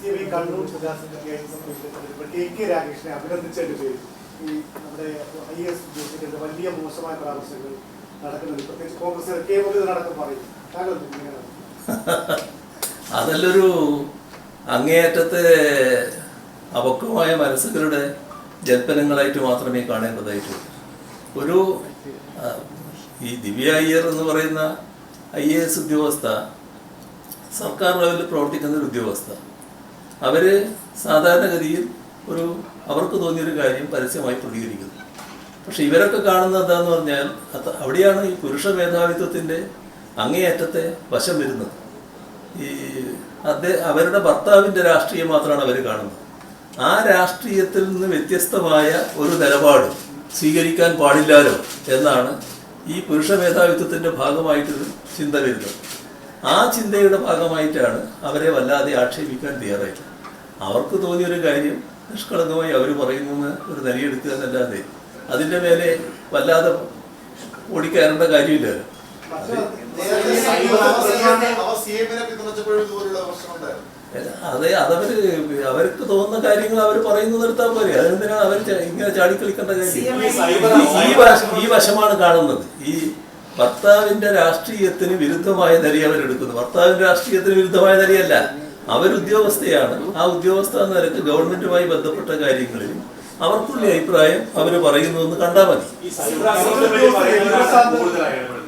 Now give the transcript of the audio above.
C V Kannur ഉപജാസനൊക്കെ സംബന്ധിച്ചിടത്തോളം K K രാകേഷിനെ അഭിനന്ദിച്ചതിന്റെ പേരിൽ ഈ നമ്മുടെ ഐ എസ് ഉദ്യോഗസ്ഥരുടെ വലിയ മോശമായ പരാമർശങ്ങൾ നടക്കുന്നത് പ്രത്യേകിച്ച് കോൺഗ്രസ് കെ മുരളീധരൻ അടക്കം പറയും. താങ്കൾ അതല്ലൊരു അങ്ങേയറ്റത്തെ അപക്വമായ മനസ്സുകളുടെ ജൽപ്പനങ്ങളായിട്ട് മാത്രമേ കാണേണ്ടതായിട്ടുള്ളൂ. ഒരു ഈ ദിവ്യ അയ്യർ എന്ന് പറയുന്ന ഐ എ എസ് ഉദ്യോഗസ്ഥ സർക്കാർ ലെവലിൽ പ്രവർത്തിക്കുന്ന ഒരു ഉദ്യോഗസ്ഥ. അവർ സാധാരണഗതിയിൽ ഒരു അവർക്ക് തോന്നിയൊരു കാര്യം പരസ്യമായി പ്രതികരിക്കുന്നു. പക്ഷെ ഇവരൊക്കെ കാണുന്നത് എന്താന്ന് പറഞ്ഞാൽ അത് അവിടെയാണ് ഈ പുരുഷ മേധാവിത്വത്തിന്റെ അങ്ങേയറ്റത്തെ വശം വരുന്നത്. ഈ അദ്ദേഹം അവരുടെ ഭർത്താവിന്റെ രാഷ്ട്രീയം മാത്രമാണ് അവർ കാണുന്നത്. ആ രാഷ്ട്രീയത്തിൽ നിന്ന് വ്യത്യസ്തമായ ഒരു നിലപാട് സ്വീകരിക്കാൻ പാടില്ലാലോ എന്നാണ് ഈ പുരുഷ മേധാവിത്വത്തിന്റെ ഭാഗമായിട്ടൊരു ചിന്ത വരുന്നത്. ആ ചിന്തയുടെ ഭാഗമായിട്ടാണ് അവരെ വല്ലാതെ ആക്ഷേപിക്കാൻ തയ്യാറായിട്ട് അവർക്ക് തോന്നിയൊരു കാര്യം നിഷ്കളങ്കമായി അവർ പറയുന്നത് ഒരു നിലയെടുക്കുക എന്നല്ലാതെ അതിന്റെ മേലെ വല്ലാതെ ഓടിക്കയറേണ്ട കാര്യമില്ല. അതെ അതവര് അവർക്ക് തോന്നുന്ന കാര്യങ്ങൾ അവർ പറയുന്നു നിർത്താൻ പോരെ. അതെന്തിനാണ് അവർ ഇങ്ങനെ ചാടിക്കളിക്കേണ്ട കാര്യം? ഈ- ഈ വശ- ഈ വശമാണ് കാണുന്നത്. ഈ ഭർത്താവിന്റെ രാഷ്ട്രീയത്തിന് വിരുദ്ധമായ നിലയെ അവരെടുക്കുന്നു ഭർത്താവിന്റെ രാഷ്ട്രീയത്തിന് വിരുദ്ധമായ നിലയല്ല അവരുദ്യോഗസ്ഥയാണ്. ആ ഉദ്യോഗസ്ഥ നിലയ്ക്ക് ഗവൺമെന്റുമായി ബന്ധപ്പെട്ട കാര്യങ്ങളിൽ അവർക്കുള്ള അഭിപ്രായം അവർ പറയുന്നു എന്ന് കണ്ടാൽ മതി.